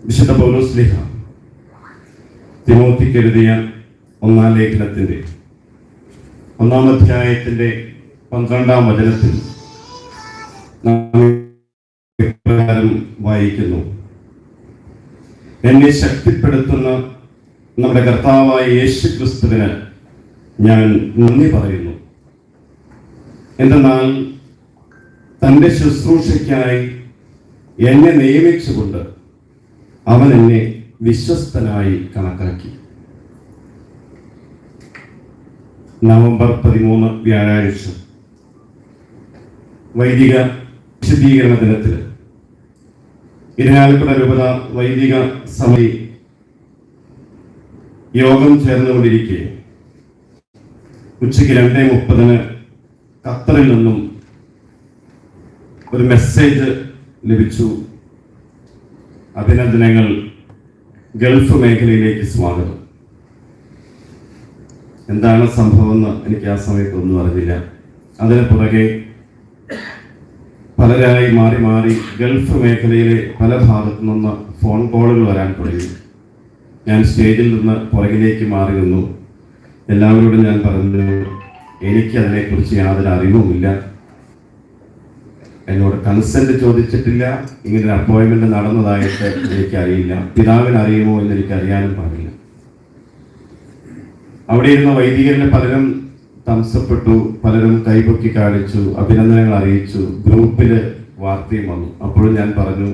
വിശുദ്ധ പൗലോസ്ലിഹ തിമോത്തിക്ക് എഴുതിയ ഒന്നാം ലേഖനത്തിന്റെ ഒന്നാം അധ്യായത്തിന്റെ പന്ത്രണ്ടാം വചനത്തിൽ വായിക്കുന്നു. എന്നെ ശക്തിപ്പെടുത്തുന്ന നമ്മുടെ കർത്താവായ യേശു ക്രിസ്തുവിന് ഞാൻ നന്ദി പറയുന്നു. എന്തെന്നാൽ തന്റെ ശുശ്രൂഷയ്ക്കായി എന്നെ നിയമിച്ചുകൊണ്ട് അവൻ എന്നെ വിശ്വസ്തനായി കണക്കാക്കി. നവംബർ പതിമൂന്ന് വ്യാഴാഴ്ച. വൈദിക വിശദീകരണ ദിനത്തിൽ. ഇരങ്ങാലക്കുട രൂപത വൈദിക സമിതി യോഗം ചേർന്നുകൊണ്ടിരിക്കെ. ഉച്ചയ്ക്ക് രണ്ടേ മുപ്പതിന് ഖത്തറിൽ നിന്നും ഒരു മെസ്സേജ് ലഭിച്ചു. അഭിനന്ദനങ്ങൾ ഗൾഫ് മേഖലയിലേക്ക് സ്വാഗതം. എന്താണ് സംഭവം എന്ന് എനിക്ക് ആ സമയത്ത് ഒന്നും അറിഞ്ഞില്ല. അതിന് പുറകെ പലരായി മാറി മാറി ഗൾഫ് മേഖലയിലെ പല ഭാഗത്തു നിന്ന് ഫോൺ കോളുകൾ വരാൻ തുടങ്ങി. ഞാൻ സ്റ്റേജിൽ നിന്ന് പുറകിലേക്ക് മാറി നിന്നു. എല്ലാവരോടും ഞാൻ പറഞ്ഞു എനിക്ക് അതിനെക്കുറിച്ച് യാതൊരു അറിവുമില്ല. എന്നോട് കൺസെന്റ് ചോദിച്ചിട്ടില്ല. ഇങ്ങനെ ഒരു അപ്പോയിന്റ്മെന്റ് നടന്നതായിട്ട് എനിക്കറിയില്ല. പിതാവിന് അറിയുമോ എന്ന് എനിക്ക് അറിയാനും പാടില്ല. അവിടെ ഇരുന്ന വൈദികരിൽ പലരും തമസപ്പെട്ടു പലരും കൈപൊക്കി കാണിച്ചു അഭിനന്ദനങ്ങൾ അറിയിച്ചു. ഗ്രൂപ്പിൽ വാർത്തയും വന്നു. അപ്പോഴും ഞാൻ പറഞ്ഞു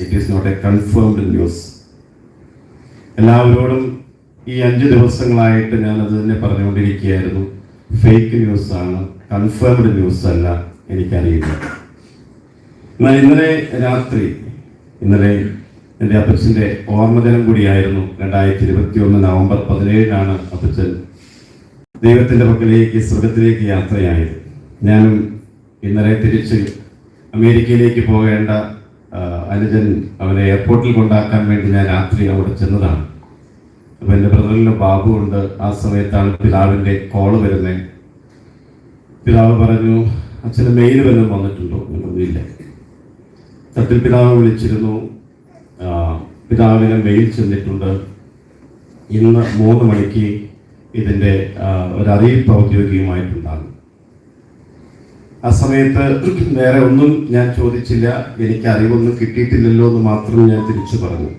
it is not a confirmed news എല്ലാവരോടും ഈ അഞ്ച് ദിവസങ്ങളായിട്ട് ഞാൻ അത് തന്നെ പറഞ്ഞുകൊണ്ടിരിക്കുകയായിരുന്നു. ഫേക്ക് ന്യൂസ് ആണ്. കൺഫേംഡ് ന്യൂസ് അല്ല. എനിക്കറിയില്ല. ഇന്നലെ രാത്രി ഇന്നലെ എന്റെ അപ്പച്ചന്റെ ഓർമ്മദിനം കൂടിയായിരുന്നു രണ്ടായിരത്തി ഇരുപത്തി ഒന്ന് നവംബർ പതിനേഴിനാണ് അപ്പച്ചൻ ദൈവത്തിന്റെ പക്കലേക്ക് സ്വർഗത്തിലേക്ക് യാത്രയായത്. ഞാനും ഇന്നലെ തിരിച്ച് അമേരിക്കയിലേക്ക് പോകേണ്ട അനുജൻ അവനെ എയർപോർട്ടിൽ കൊണ്ടാക്കാൻ വേണ്ടി ഞാൻ രാത്രി അവിടെ ചെന്നതാണ്. അപ്പൊ എന്റെ ബ്രദറിന് ബാബു ഉണ്ട്. ആ സമയത്താണ് പിതാവിന്റെ കോൾ വരുന്നത്. പിതാവ് പറഞ്ഞു അച്ഛന് മെയിൽ വല്ലതും വന്നിട്ടുണ്ടോ? ഞാൻ സത്യൽ പിതാവ് വിളിച്ചിരുന്നു. പിതാവിനെ മെയിൽ ചെന്നിട്ടുണ്ട്. ഇന്ന് മൂന്ന് മണിക്ക് ഇതിന്റെ ഒരറിയിപ്പ് ഔദ്യോഗികമായിട്ടുണ്ടാകും. ആ സമയത്ത് വേറെ ഒന്നും ഞാൻ ചോദിച്ചില്ല. എനിക്ക് അറിവൊന്നും കിട്ടിയിട്ടില്ലല്ലോ എന്ന് മാത്രം ഞാൻ തിരിച്ചു പറഞ്ഞു.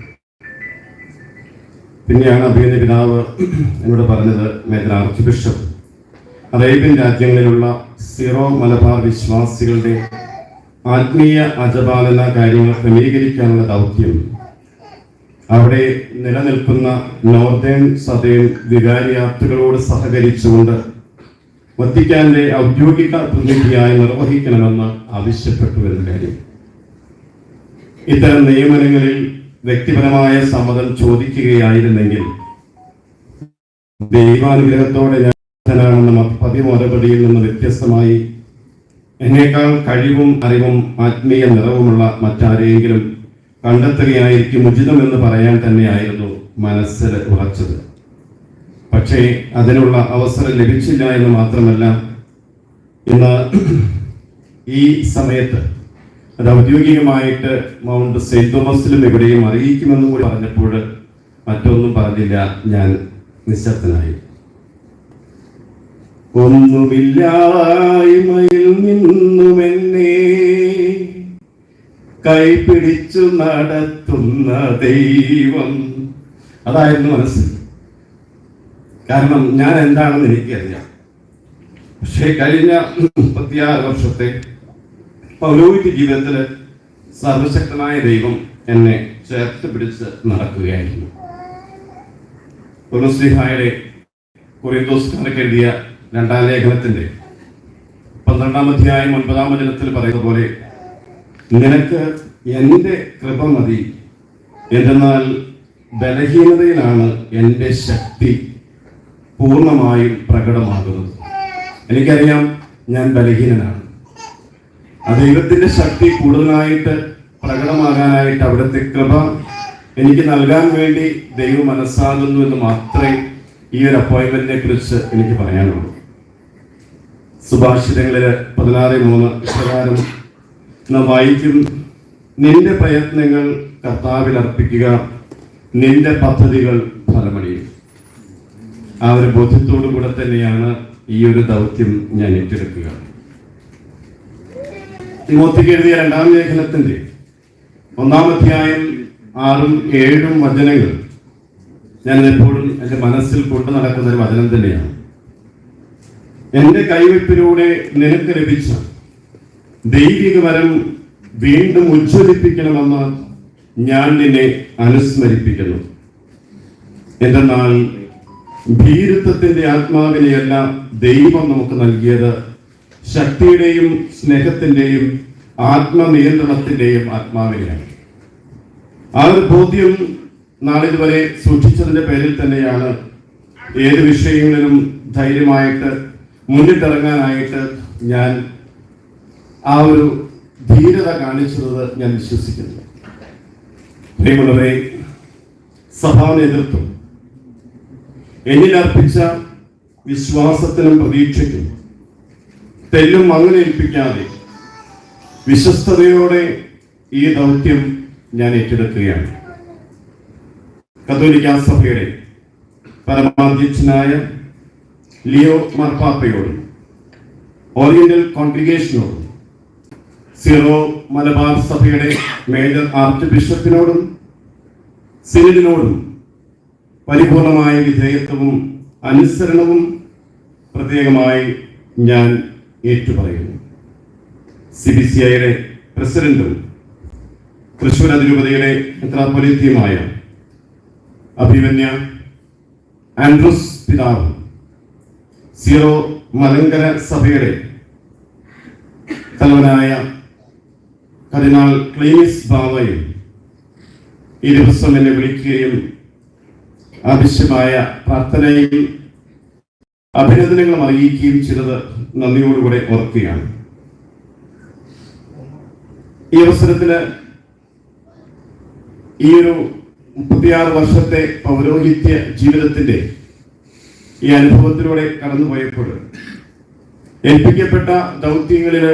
പിന്നെയാണ് അഭിനന്ദ പിതാവ് എന്നോട് പറഞ്ഞത് മേജർ ആർച്ച് ബിഷപ്പ്. അറേബ്യൻ രാജ്യങ്ങളിലുള്ള സിറോ മലബാർ വിശ്വാസികളുടെ ആത്മീയ അജപാലന കാര്യങ്ങൾ ക്രമീകരിക്കാനുള്ള ദൗത്യം. അവിടെ നിലനിൽക്കുന്ന നോർത്തേൺ സതേൺ വികാരിയാത്തുകളോട് സഹകരിച്ചുകൊണ്ട് വത്തിക്കാന്റെ ഔദ്യോഗിക പ്രതിനിധിയായി നിർവഹിക്കണമെന്ന് ആവശ്യപ്പെട്ടു വരുന്ന കാര്യം. ഇത്തരം നിയമനങ്ങളിൽ വ്യക്തിപരമായ സമ്മതം ചോദിക്കുകയായിരുന്നെങ്കിൽ ദൈവാനുഗ്രഹത്തോടെ ഞാൻ പതിവ് നിന്ന് വ്യത്യസ്തമായി എന്നേക്കാൾ കഴിവും അറിവും ആത്മീയ നിറവുമുള്ള മറ്റാരെയെങ്കിലും കണ്ടെത്തുകയായിരിക്കും ഉചിതമെന്ന് പറയാൻ തന്നെയായിരുന്നു മനസ്സിൽ ഉറച്ചത്. പക്ഷേ അതിനുള്ള അവസരം ലഭിച്ചില്ല എന്ന് മാത്രമല്ല ഇന്ന് ഈ സമയത്ത് അത് ഔദ്യോഗികമായിട്ട് മൗണ്ട് സെയിന്റ് തോമസിലും എവിടെയും അറിയിക്കുമെന്നും കൂടി പറഞ്ഞപ്പോൾ മറ്റൊന്നും പറഞ്ഞില്ല ഞാൻ നിശബ്ദനായി. ഒന്നുമില്ലായ്മയിൽ കൈപിടിച്ചു നടത്തുന്ന ദൈവം. അതായിരുന്നു മനസ്സിൽ. കാരണം ഞാൻ എന്താണെന്ന് എനിക്കറിയാം. പക്ഷേ കഴിഞ്ഞ മുപ്പത്തിയാറ് വർഷത്തെ പൗരോഹിത്യ ജീവിതത്തിൽ സർവശക്തനായ ദൈവം എന്നെ ചേർത്ത് പിടിച്ച് നടക്കുകയായിരുന്നു. പുനസ്ലിഹായുടെ കൊറിന്തോസ്കാർക്ക് എഴുതിയ രണ്ടാം ലേഖനത്തിന്റെ പന്ത്രണ്ടാം അധ്യായം ഒൻപതാം വചനത്തിൽ പറയുന്ന പോലെ നിനക്ക് എന്റെ കൃപ മതി. എന്തെന്നാൽ ബലഹീനതയിലാണ് എന്റെ ശക്തി പൂർണമായും പ്രകടമാകുന്നത്. എനിക്കറിയാം ഞാൻ ബലഹീനനാണ്. ആ ദൈവത്തിന്റെ ശക്തി കൂടുതലായിട്ട് പ്രകടമാകാനായിട്ട് അവിടുത്തെ കൃപ എനിക്ക് നൽകാൻ വേണ്ടി ദൈവം മനസ്സാകുന്നു എന്ന് മാത്രമേ ഈ ഒരു അപ്പോയിന്റ്മെന്റിനെ കുറിച്ച് എനിക്ക് പറയാനുള്ളൂ. സുഭാഷിതങ്ങളിൽ പതിനാറ് മൂന്ന് പ്രകാരം നാം വായിക്കും. നിന്റെ പ്രയത്നങ്ങൾ കർത്താവിൽ അർപ്പിക്കുക. നിന്റെ പദ്ധതികൾ ഫലമണിയും. ആ ഒരു ബോധ്യത്തോടു കൂടെ തന്നെയാണ് ഈ ഒരു ദൗത്യം ഞാൻ ഏറ്റെടുക്കുക. തിമോത്തിക്ക് എഴുതിയ രണ്ടാം ലേഖനത്തിന്റെ ഒന്നാം അധ്യായം ആറും ഏഴും വചനങ്ങൾ ഞാൻ എപ്പോഴും എന്റെ മനസ്സിൽ കൊണ്ടു നടക്കുന്ന ഒരു വചനം തന്നെയാണ്. എന്റെ കൈവയ്പിലൂടെ നിനക്ക് ലഭിച്ച ദൈവിക വരം വീണ്ടും ഉജ്ജ്വലിപ്പിക്കണമെന്ന് ഞാൻ നിന്നെ അനുസ്മരിപ്പിക്കുന്നു. എന്തെന്നാൽ ഭീരുത്വത്തിന്റെ ആത്മാവിനെയല്ല ദൈവം നമുക്ക് നൽകിയത്. ശക്തിയുടെയും സ്നേഹത്തിന്റെയും ആത്മനിയന്ത്രണത്തിന്റെയും ആത്മാവിനെയാണ്. ആ ഒരു ബോധ്യം നാളിതുവരെ സൂക്ഷിച്ചതിന്റെ പേരിൽ തന്നെയാണ് ഏത് വിഷയങ്ങളിലും ധൈര്യമായിട്ട് മുന്നിട്ടിറങ്ങാനായിട്ട് ഞാൻ ആ ഒരു ധീരത കാണിച്ചത് ഞാൻ വിശ്വസിക്കുന്നു. പ്രിയമുള്ളവരെ സഭാ നേതൃത്വം എന്നിലർപ്പിച്ച വിശ്വാസത്തിനും പ്രതീക്ഷയ്ക്കും തെല്ലും മങ്ങലേൽപ്പിക്കാതെ വിശ്വസ്തയോടെ ഈ ദൗത്യം ഞാൻ ഏറ്റെടുക്കുകയാണ്. കത്തോലിക്ക സഭയുടെ പരമാധ്യക്ഷനായ ലിയോ മർപ്പാപ്പയോടും ഓറിയന്റൽ കോൺഗ്രിഗേഷനോടും സീറോ മലബാർ സഭയുടെ മേജർ ആർച്ച് ബിഷപ്പിനോടും സിനഡിനോടും പരിപൂർണമായ വിധേയത്വവും അനുസരണവും പ്രത്യേകമായി ഞാൻ ഏറ്റുപറയുന്നു. സി ബി സി ഐയുടെ പ്രസിഡന്റും തൃശൂർ അതിരൂപതയുടെ മെത്രാപ്പൊലിത്തിയുമായ അഭിമന്യ ആൻഡ്രൂസ് പിതാവ് സീറോ മലങ്കര സഭയുടെ തലവനായ കർദിനാൾ ക്ലീമിസ് ബാവയും ഈ ദിവസം എന്നെ വിളിക്കുകയും ആവശ്യമായ പ്രാർത്ഥനയും അഭിനന്ദനങ്ങളും അറിയിക്കുകയും ചെയ്തത് നന്ദിയോടുകൂടെ ഓർക്കുകയാണ്. ഈ അവസരത്തിൽ ഈ ഒരു മുപ്പത്തിയാറ് വർഷത്തെ പൗരോഹിത്യ ജീവിതത്തിന്റെ ഈ അനുഭവത്തിലൂടെ കടന്നുപോയപ്പോൾ ഏൽപ്പിക്കപ്പെട്ട ദൗത്യങ്ങളിൽ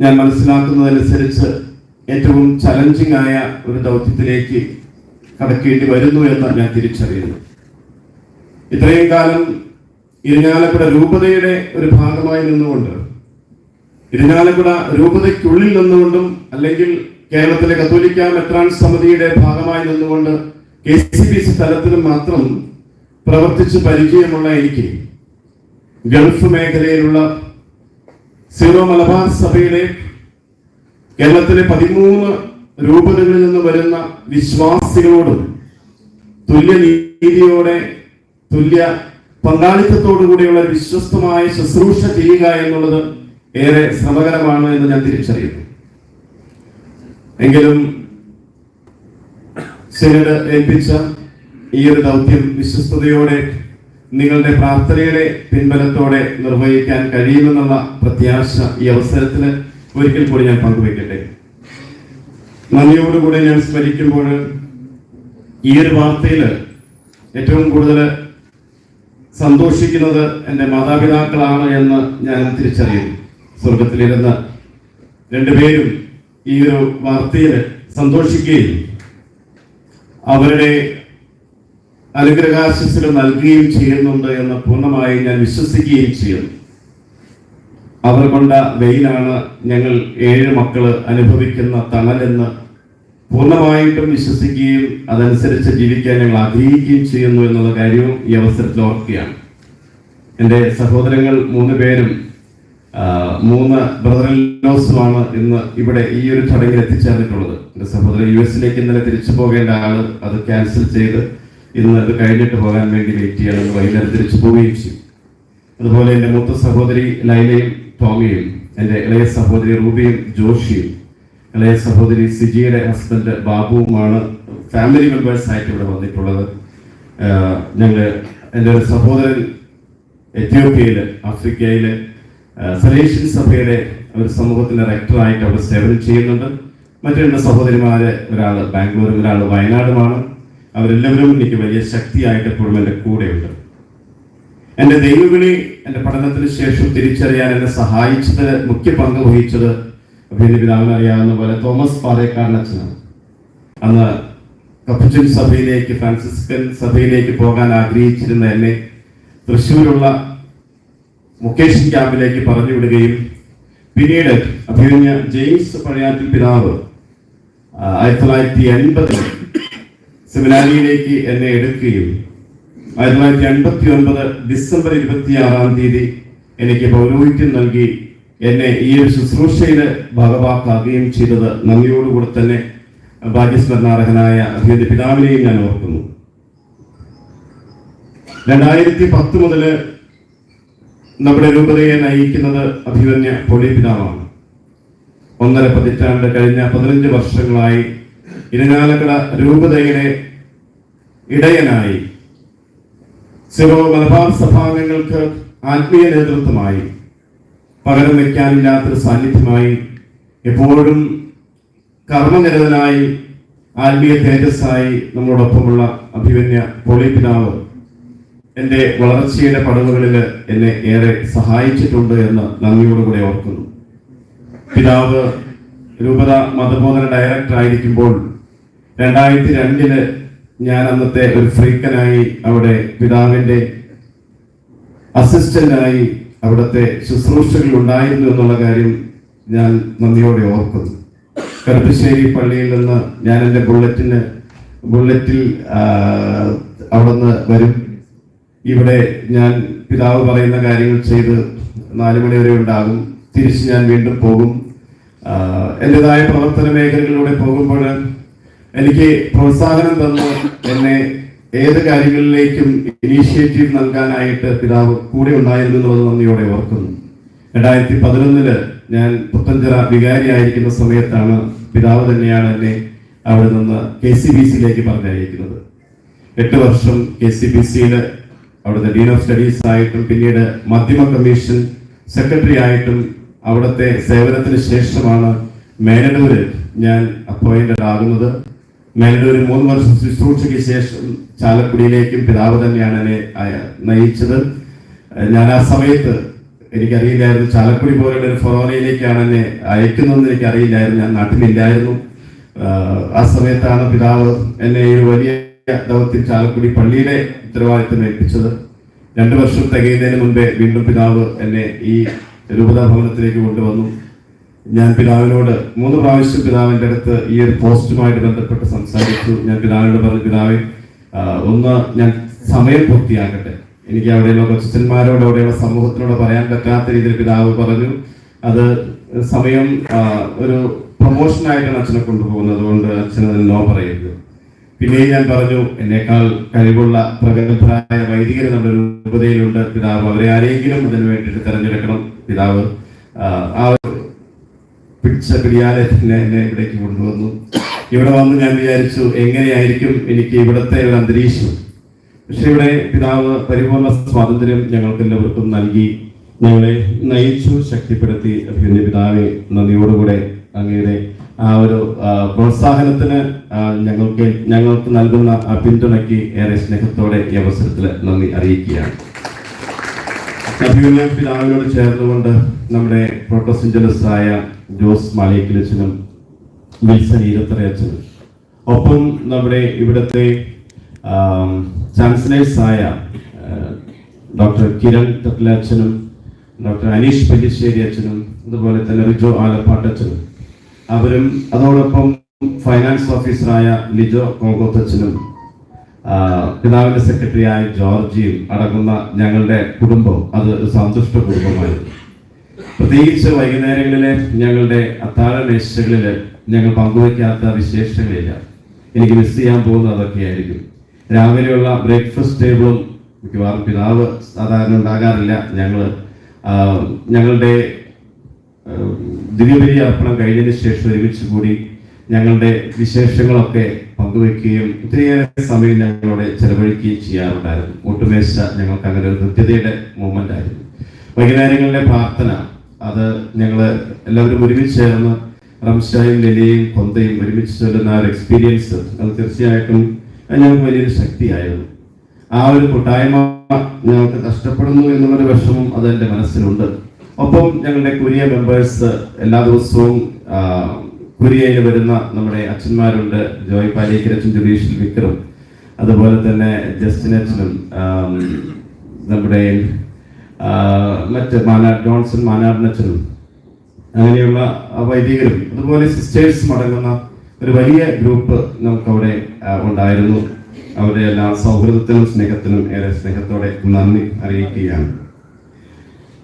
ഞാൻ മനസ്സിലാക്കുന്നതനുസരിച്ച് ഏറ്റവും ചലഞ്ചിങ് ആയ ഒരു ദൗത്യത്തിലേക്ക് കടക്കേണ്ടി വരുന്നു എന്ന് ഞാൻ തിരിച്ചറിയുന്നു. ഇത്രയും കാലം ഇരിഞ്ഞാലക്കുട രൂപതയുടെ ഒരു ഭാഗമായി നിന്നുകൊണ്ട് ഇരിഞ്ഞാലക്കുട രൂപതയ്ക്കുള്ളിൽ നിന്നുകൊണ്ടും അല്ലെങ്കിൽ കേരളത്തിലെ കത്തോലിക്ക മെത്രാൻ സമിതിയുടെ ഭാഗമായി നിന്നുകൊണ്ട് കെ സി ബി സി തലത്തിലും മാത്രം പ്രവർത്തിച്ച് പരിചയമുള്ള എനിക്ക് ഗൾഫ് മേഖലയിലുള്ള സീറോ മലബാർ സഭയിലെ കേരളത്തിലെ പതിമൂന്ന് രൂപതകളിൽ നിന്ന് വരുന്ന വിശ്വാസികളോട് തുല്യ നീതിയോടെ തുല്യ പങ്കാളിത്തത്തോടു കൂടിയുള്ള വിശ്വസ്തമായ ശുശ്രൂഷ ചെയ്യുക എന്നുള്ളത് ഏറെ ശ്രമകരമാണ് എന്ന് ഞാൻ തിരിച്ചറിയുന്നു. എങ്കിലും സിനഡ് ഏൽപ്പിച്ച ഈ ഒരു ദൗത്യം വിശ്വസ്തയോടെ നിങ്ങളുടെ പ്രാർത്ഥനയുടെ പിൻബലത്തോടെ നിർവഹിക്കാൻ കഴിയുമെന്നുള്ള പ്രത്യാശ ഈ അവസരത്തിൽ ഒരിക്കൽ കൂടി ഞാൻ പങ്കുവെക്കട്ടെ നന്ദിയോടുകൂടെ ഞാൻ സ്മരിക്കുമ്പോൾ ഈ ഒരു വാർത്തയിൽ ഏറ്റവും കൂടുതൽ സന്തോഷിക്കുന്നത് എന്റെ മാതാപിതാക്കളാണ് എന്ന് ഞാൻ തിരിച്ചറിയുന്നു. സ്വർഗത്തിലിരുന്ന് രണ്ടുപേരും ഈ ഒരു വാർത്തയിൽ സന്തോഷിക്കുകയും അവരുടെ അനുഗ്രഹാശിസുകൾ നൽകുകയും ചെയ്യുന്നുണ്ട് എന്ന് പൂർണമായി ഞാൻ വിശ്വസിക്കുകയും ചെയ്യുന്നു. അവർ കൊണ്ട വെയിലാണ് ഞങ്ങൾ ഏഴ് മക്കൾ അനുഭവിക്കുന്ന തണലെന്ന് പൂർണമായിട്ടും വിശ്വസിക്കുകയും അതനുസരിച്ച് ജീവിക്കാൻ ഞങ്ങൾ ആഗ്രഹിക്കുകയും ചെയ്യുന്നു എന്നുള്ള കാര്യവും ഈ അവസരത്തിൽ ഓർക്കുകയാണ്. എന്റെ സഹോദരങ്ങൾ മൂന്ന് പേരും മൂന്ന് ബ്രദറിലോസുമാണ് ഇന്ന് ഇവിടെ ഈ ഒരു ചടങ്ങിൽ എത്തിച്ചേർന്നിട്ടുള്ളത്. എന്റെ സഹോദരൻ യു എസിലേക്ക് ഇന്നലെ തിരിച്ചു പോകേണ്ട ആൾ അത് ക്യാൻസൽ ചെയ്ത് ഇന്ന് അത് കഴിഞ്ഞിട്ട് പോകാൻ വേണ്ടി വെയിറ്റ് ചെയ്യണം വൈകുന്നേരം തിരിച്ചു പോവുകയും ചെയ്യും. അതുപോലെ എന്റെ മൂത്ത സഹോദരി ലൈലയും ടോമിയും എന്റെ ഇളയ സഹോദരി റൂബിയും ജോഷിയും ഇളയ സഹോദരി സിജിയുടെ ഹസ്ബൻഡ് ബാബുവുമാണ് ഫാമിലി മെമ്പേഴ്സ് ആയിട്ട് ഇവിടെ വന്നിട്ടുള്ളത്. ഞങ്ങൾ എന്റെ ഒരു സഹോദരൻ എത്യോപ്യയിൽ ആഫ്രിക്കയിൽ സലേഷ്യൻ സഭയുടെ ഒരു സമൂഹത്തിന്റെ റെക്ടറായിട്ട് അവിടെ സേവനം ചെയ്യുന്നുണ്ട്. മറ്റു രണ്ട് സഹോദരിമാര് ഒരാൾ ബാംഗ്ലൂരും ഒരാൾ വയനാടുമാണ്. അവരെല്ലാവരും എനിക്ക് വലിയ ശക്തിയായിട്ട് എപ്പോഴും എന്റെ കൂടെയുണ്ട്. എന്റെ ദൈവവിളി എന്റെ പഠനത്തിന് ശേഷം തിരിച്ചറിയാൻ എന്നെ സഹായിച്ചത് മുഖ്യ പങ്ക് വഹിച്ചത് അഭിനയ പിതാവിന് അറിയാവുന്ന പോലെ തോമസ് പാറേക്കാരൻ അച്ഛനാണ് അന്ന് കപ്പച്ചൻ സഭയിലേക്ക് ഫ്രാൻസിസ്കൻ സഭയിലേക്ക് പോകാൻ ആഗ്രഹിച്ചിരുന്ന എന്നെ തൃശ്ശൂരുള്ള മുക്കേഷൻ ക്യാമ്പിലേക്ക് പറഞ്ഞു വിടുകയും പിന്നീട് അഭിമന്യ ജെയിംസ് പഴയാറ്റിൽ പിതാവ് ആയിരത്തി തൊള്ളായിരത്തി എൺപതിൽ സെമിനാരിയിലേക്ക് എന്നെ എടുക്കുകയും ആയിരത്തി തൊള്ളായിരത്തി എൺപത്തി ഒൻപത് ഡിസംബർ ഇരുപത്തിയാറാം തീയതി എനിക്ക് പൗരോഹിത്യം നൽകി എന്നെ ഈ ഒരു ശുശ്രൂഷയിൽ ഭാഗവാക്കാക്കുകയും ചെയ്തത് നന്ദിയോടുകൂടി തന്നെ ഭാഗ്യസ്മരണാർഹനായ അഭിനന്ദ പിതാവിനെയും ഞാൻ ഓർക്കുന്നു. രണ്ടായിരത്തി പത്ത് മുതൽ നമ്മുടെ രൂപതയെ നയിക്കുന്നത് അഭിമന്യ പൊളി പിതാവാണ് ഒന്നര പതിറ്റാണ്ട് കഴിഞ്ഞ പതിനഞ്ച് വർഷങ്ങളായി ഇരഞ്ഞാലക്കട രൂപതയുടെ ഇടയനായി സിറോ മലബാർ സഭാംഗങ്ങൾക്ക് ആത്മീയ നേതൃത്വമായി പകരം വയ്ക്കാനില്ലാത്തൊരു സാന്നിധ്യമായി എപ്പോഴും കർമ്മനിരതനായി ആത്മീയ തേജസ്സായി നമ്മളോടൊപ്പമുള്ള അഭിമന്യ പൊളി പിതാവ് എന്റെ വളർച്ചയുടെ പടവുകളിൽ എന്നെ ഏറെ സഹായിച്ചിട്ടുണ്ട് എന്ന് നന്ദിയോടുകൂടെ ഓർക്കുന്നു. പിതാവ് രൂപത മതബോധന ഡയറക്ടർ ആയിരിക്കുമ്പോൾ രണ്ടായിരത്തി രണ്ടിൽ ഞാൻ അന്നത്തെ ഒരു ഫ്രീക്കനായി അവിടെ പിതാവിന്റെ അസിസ്റ്റന്റായി അവിടുത്തെ ശുശ്രൂഷകൾ ഉണ്ടായിരുന്നു എന്നുള്ള കാര്യം ഞാൻ നന്ദിയോടെ ഓർക്കുന്നു. കറുപ്പശ്ശേരി പള്ളിയിൽ നിന്ന് ഞാൻ എന്റെ ബുള്ളറ്റിന് ബുള്ളറ്റിൽ അവിടുന്ന് വരും. ഇവിടെ ഞാൻ പിതാവ് പറയുന്ന കാര്യങ്ങൾ ചെയ്ത് നാല് മണി വരെ ഉണ്ടാകും. തിരിച്ച് ഞാൻ വീണ്ടും പോകും. എന്റെതായ പ്രവർത്തന മേഖലകളിലൂടെ പോകുമ്പോൾ എനിക്ക് പ്രോത്സാഹനം തന്ന് എന്നെ ഏത് കാര്യങ്ങളിലേക്കും ഇനീഷ്യേറ്റീവ് നൽകാനായിട്ട് പിതാവ് കൂടെ ഉണ്ടായിരുന്നു എന്നുള്ളത് നന്ദിയോടെ ഓർക്കുന്നു. രണ്ടായിരത്തി പതിനൊന്നിൽ ഞാൻ പുത്തഞ്ചിറ വികാരിയായിരിക്കുന്ന സമയത്താണ് പിതാവ് തന്നെയാണ് എന്നെ അവിടെ നിന്ന് കെ സി ബി സിയിലേക്ക് പറഞ്ഞയക്കുന്നത്. എട്ട് വർഷം കെ സി ബി സിയിൽ അവിടുത്തെ ഡീൻ ഓഫ് സ്റ്റഡീസ് ആയിട്ടും പിന്നീട് മാധ്യമ കമ്മീഷൻ സെക്രട്ടറി ആയിട്ടും അവിടുത്തെ സേവനത്തിന് ശേഷമാണ് മേനഡൂര് ഞാൻ അപ്പോയിന്റഡ് ആകുന്നത്. മേനഡൂര് മൂന്ന് വർഷം ശുശ്രൂഷയ്ക്ക് ശേഷം ചാലക്കുടിയിലേക്കും പിതാവ് തന്നെയാണ് എന്നെ നയിച്ചത്. ഞാൻ ആ സമയത്ത് എനിക്കറിയില്ലായിരുന്നു. ചാലക്കുടി പോലുള്ള ഒരു ഫൊറോനയിലേക്കാണ് എന്നെ അയക്കുന്നതെന്ന് എനിക്കറിയില്ലായിരുന്നു. ഞാൻ നാട്ടിലില്ലായിരുന്നു. ആ സമയത്താണ് പിതാവ് എന്നെ ഒരു വലിയ ദൗത്യം ചാലക്കുടി പള്ളിയിലെ ഉത്തരവാദിത്തം ഏൽപ്പിച്ചത്. രണ്ടു വർഷം തികയുന്നതിന് മുമ്പേ വീണ്ടും പിതാവ് എന്നെ ഈ രൂപതാ ഭവനത്തിലേക്ക് കൊണ്ടുവന്നു. ഞാൻ പിതാവിനോട് മൂന്ന് പ്രാവശ്യം പിതാവിന്റെ അടുത്ത് ഈ ഒരു പോസ്റ്റുമായിട്ട് ബന്ധപ്പെട്ട് സംസാരിച്ചു. ഞാൻ പിതാവിനോട് പറഞ്ഞു പിതാവെ ഒന്ന് ഞാൻ സമയം പൂർത്തിയാക്കട്ടെ. എനിക്ക് അവിടെയുള്ള കൊച്ചന്മാരോട് അവിടെയുള്ള സമൂഹത്തിനോട് പറയാൻ പറ്റാത്ത രീതിയിൽ പിതാവ് പറഞ്ഞു. അത് സമയം ഒരു പ്രൊമോഷനായിട്ടാണ് അച്ഛനെ കൊണ്ടുപോകുന്നത്. അതുകൊണ്ട് അച്ഛൻ അതിന് നോ പറയരുത്. പിന്നെയും ഞാൻ പറഞ്ഞു എന്നേക്കാൾ കഴിവുള്ള പ്രഗത്ഭരായ വൈദികർ നമ്മുടെ രൂപതയിലുണ്ട്. പിതാവ് അവരെ ആരെങ്കിലും അതിനു വേണ്ടിയിട്ട് തെരഞ്ഞെടുക്കണം. പിതാവ് ആ, പിടിച്ച പിടിയാലെ തന്നെ എന്നെ ഇവിടേക്ക് കൊണ്ടുവന്നു. ഇവിടെ വന്ന് ഞാൻ വിചാരിച്ചു എങ്ങനെയായിരിക്കും എനിക്ക് ഇവിടുത്തെ ഒരു അന്തരീക്ഷം? പക്ഷെ ഇവിടെ പിതാവ് പരിപൂർണ സ്വാതന്ത്ര്യം ഞങ്ങൾക്ക് എല്ലാവർക്കും നൽകി. ഞങ്ങളെ നയിച്ചു ശക്തിപ്പെടുത്തി. അഭിനന്ദ പിതാവെ നന്ദിയോടുകൂടെ അങ്ങയുടെ ആ ഒരു പ്രോത്സാഹനത്തിന് ഞങ്ങൾക്ക് ഞങ്ങൾക്ക് നൽകുന്ന ആ പിന്തുണയ്ക്ക് ഏറെ സ്നേഹത്തോടെ ഈ അവസരത്തിൽ നന്ദി അറിയിക്കുകയാണ്. അഭിമന്യ പിതാവിനോട് ചേർന്നുകൊണ്ട് നമ്മുടെ പ്രോട്ടോസിഞ്ചലസ് ആയ ജോസ് വിൽസൻ വിൽസൺ ഈരത്തറയച്ചനും ഒപ്പം നമ്മുടെ ഇവിടുത്തെ ചാൻസലേഴ്സ് ആയ ഡോക്ടർ കിരൺ തട്ടിലച്ചനും ഡോക്ടർ അനീഷ് പല്ലിശ്ശേരി അച്ഛനും അതുപോലെ തന്നെ റിജോ ആലപ്പാട്ടച്ചനും അവരും അതോടൊപ്പം ഫൈനാൻസ് ഓഫീസറായ ലിജോ കോങ്കോത്തച്ഛനും പിതാവിന്റെ സെക്രട്ടറിയായ ജോർജിയും അടങ്ങുന്ന ഞങ്ങളുടെ കുടുംബം അത് സന്തുഷ്ട കുടുംബമായിരുന്നു. പ്രത്യേകിച്ച് വൈകുന്നേരങ്ങളിലെ ഞങ്ങളുടെ അത്താഴ മേശകളിൽ ഞങ്ങൾ പങ്കുവയ്ക്കാത്ത വിശേഷങ്ങളില്ല. എനിക്ക് മിസ് ചെയ്യാൻ പോകുന്നത് അതൊക്കെയായിരിക്കും രാവിലെയുള്ള ബ്രേക്ക്ഫാസ്റ്റ് ടേബിളും മിക്കവാറും പിതാവ് സാധാരണ ഉണ്ടാകാറില്ല. ഞങ്ങൾ ഞങ്ങളുടെ ദിവ്യപരി അർപ്പണം കഴിഞ്ഞതിന് ശേഷം ഒരുമിച്ച് കൂടി ഞങ്ങളുടെ വിശേഷങ്ങളൊക്കെ പങ്കുവെക്കുകയും ഒത്തിരിയേറെ സമയം ഞങ്ങളോട് ചെലവഴിക്കുകയും ചെയ്യാറുണ്ടായിരുന്നു. ഒട്ടുമേശ ഞങ്ങൾക്ക് അങ്ങനെ ഒരു കൃത്യതയുടെ മൂമെന്റ് ആയിരുന്നു. വൈകുന്നേരങ്ങളിലെ പ്രാർത്ഥന അത് ഞങ്ങൾ എല്ലാവരും ഒരുമിച്ച് ചേർന്ന് റംഷായും ലലിയും കൊന്തയും ഒരുമിച്ച് ചൊല്ലുന്ന ആ ഒരു എക്സ്പീരിയൻസ് അത് തീർച്ചയായിട്ടും ഞങ്ങൾക്ക് വലിയൊരു ശക്തിയായിരുന്നു. ആ ഒരു കൂട്ടായ്മ ഞങ്ങൾക്ക് കഷ്ടപ്പെടുന്നു എന്നുള്ളൊരു വിഷമം അത് എന്റെ മനസ്സിലുണ്ട്. ഒപ്പം ഞങ്ങളുടെ കുരിയ മെമ്പേഴ്സ് എല്ലാ ദിവസവും ആ, കുരിയയിൽ വരുന്ന നമ്മുടെ അച്ഛന്മാരുണ്ട് ജോയ് പാലിക്കരച്ചും ജുഡീഷ്യൽ വിക്രം. അതുപോലെ തന്നെ ജസ്റ്റിൻ അച്ഛനും നമ്മുടെ മറ്റ് മാനാർ ജോൺസൺ മാനാറിനച്ഛനും അങ്ങനെയുള്ള വൈദികരും അതുപോലെ സിസ്റ്റേഴ്സ് മടങ്ങുന്ന ഒരു വലിയ ഗ്രൂപ്പ് നമുക്കവിടെ ഉണ്ടായിരുന്നു. അവരുടെ എല്ലാ സൗഹൃദത്തിനും സ്നേഹത്തിനും ഏറെ സ്നേഹത്തോടെ നന്ദി അറിയിക്കുകയാണ്.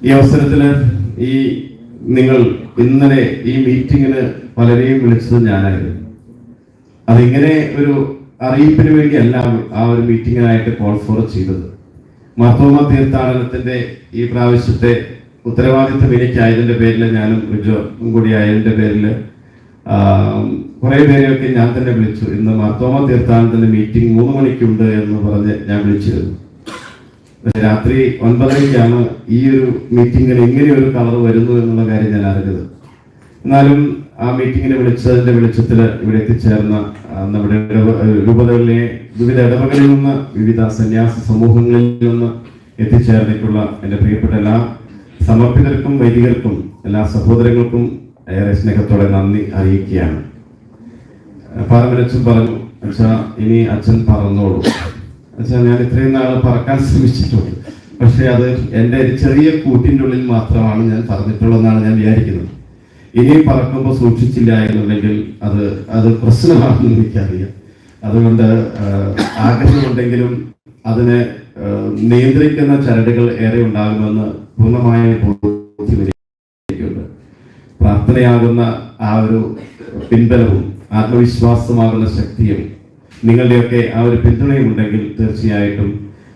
ഈ അവസരത്തിൽ ഈ നിങ്ങൾ ഇന്നലെ ഈ മീറ്റിങ്ങിന് പലരെയും വിളിച്ചത് ഞാനായിരുന്നു. അതിങ്ങനെ ഒരു അറിയിപ്പിന് വേണ്ടിയല്ല ആ ഒരു മീറ്റിങ്ങിനായിട്ട് കോൾ ഫോർ ചെയ്തത്. മർത്തോമ തീർത്ഥാടനത്തിന്റെ ഈ പ്രാവശ്യത്തെ ഉത്തരവാദിത്വം എനിക്കായതിന്റെ പേരിൽ ഞാനും ഉജ്വം കൂടി ആയതിന്റെ പേരിൽ കുറെ പേരെയൊക്കെ ഞാൻ തന്നെ വിളിച്ചു. ഇന്ന് മർത്തോമ തീർത്ഥാടനത്തിന്റെ മീറ്റിംഗ് മൂന്ന് മണിക്കുണ്ട് എന്ന് പറഞ്ഞ് ഞാൻ വിളിച്ചിരുന്നു. രാത്രി ഒൻപതരയ്ക്കാണ് ഈ ഒരു മീറ്റിംഗിൽ എങ്ങനെ ഒരു കളർ വരുന്നു എന്നുള്ള കാര്യം ഞാൻ അറിഞ്ഞത്. എന്നാലും ആ മീറ്റിങ്ങിനെ വിളിച്ചതിന്റെ വെളിച്ചത്തിൽ ഇവിടെ എത്തിച്ചേർന്ന നമ്മുടെ രൂപതകളിലെ വിവിധ ഇടവകളിൽ നിന്ന് വിവിധ സന്യാസ സമൂഹങ്ങളിൽ നിന്ന് എത്തിച്ചേർന്നിട്ടുള്ള എന്റെ പ്രിയപ്പെട്ട എല്ലാ സമർപ്പിതർക്കും വൈദികർക്കും എല്ലാ സഹോദരങ്ങൾക്കും ഏറെ സ്നേഹത്തോടെ നന്ദി അറിയിക്കുകയാണ്. പാരമ്പര്യച്ചൻ പറഞ്ഞു അച്ഛാ ഇനി അച്ഛൻ പറന്നോളൂ. അച്ഛാ ഞാൻ ഇത്രയും നാൾ പറക്കാൻ ശ്രമിച്ചിട്ടുണ്ട്. പക്ഷേ അത് എന്റെ ഒരു ചെറിയ കൂട്ടിന്റെ ഉള്ളിൽ മാത്രമാണ് ഞാൻ പറഞ്ഞിട്ടുള്ളതെന്നാണ് ഞാൻ വിചാരിക്കുന്നത്. ഇനിയും പറക്കുമ്പോൾ സൂക്ഷിച്ചില്ല എന്നുണ്ടെങ്കിൽ അത് അത് പ്രശ്നമാണെന്ന് എനിക്കറിയാം. അതുകൊണ്ട് ആഗ്രഹമുണ്ടെങ്കിലും അതിനെ നിയന്ത്രിക്കുന്ന ചരടുകൾ ഏറെ ഉണ്ടാകുമെന്ന് പൂർണമായ പ്രാർത്ഥനയാകുന്ന ആ ഒരു പിൻബലവും ആത്മവിശ്വാസമാകുന്ന ശക്തിയും നിങ്ങളുടെയൊക്കെ ആ ഒരു പിന്തുണയും ഉണ്ടെങ്കിൽ തീർച്ചയായിട്ടും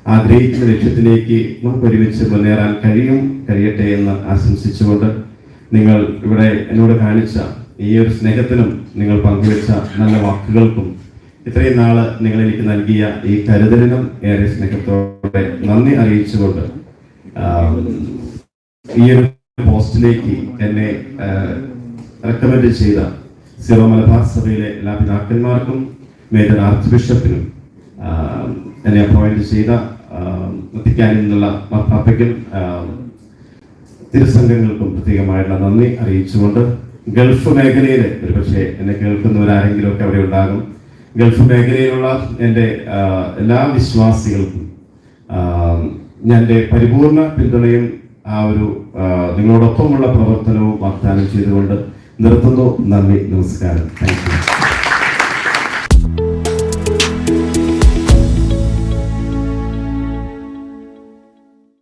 ആഗ്രഹിക്കുന്ന ലക്ഷ്യത്തിലേക്ക് നമുക്ക് ഒരുമിച്ച് മുന്നേറാൻ കഴിയും കഴിയട്ടെ എന്ന് ആശംസിച്ചുകൊണ്ട് നിങ്ങൾ ഇവിടെ എന്നോട് കാണിച്ച ഈ ഒരു സ്നേഹത്തിനും നിങ്ങൾ പങ്കുവെച്ച നല്ല വാക്കുകൾക്കും ഇത്രയും നാൾ നിങ്ങൾ എനിക്ക് നൽകിയ ഈ കരുതലിനും ഏറെ സ്നേഹത്തോടെ നന്ദി അറിയിച്ചുകൊണ്ട് ഈ ഒരു പോസ്റ്റിലേക്ക് എന്നെ റെക്കമെൻഡ് ചെയ്ത സിറോ മലബാർ സഭയിലെ എല്ലാ പിതാക്കന്മാർക്കും മേജർ ആർച്ച് ബിഷപ്പിനും എന്നെ അപ്പോയിന്റ് ചെയ്ത വത്തിക്കാനിൽ നിന്നുള്ള മാർപ്പാപ്പയ്ക്കും ആ, തിരുസംഘങ്ങൾക്കും പ്രത്യേകമായിട്ടുള്ള നന്ദി അറിയിച്ചുകൊണ്ട് ഗൾഫ് മേഖലയിൽ ഒരുപക്ഷെ എന്നെ കേൾക്കുന്നവരാരെങ്കിലും ഒക്കെ അവിടെ ഉണ്ടാകും. ഗൾഫ് മേഖലയിലുള്ള എന്റെ എല്ലാ വിശ്വാസികൾക്കും ഞാൻ എന്റെ പരിപൂർണ പിന്തുണയും ആ ഒരു നിങ്ങളോടൊപ്പമുള്ള പ്രവർത്തനവും വാഗ്ദാനം ചെയ്തുകൊണ്ട് നിർത്തുന്നു. നന്ദി നമസ്കാരം. Thank you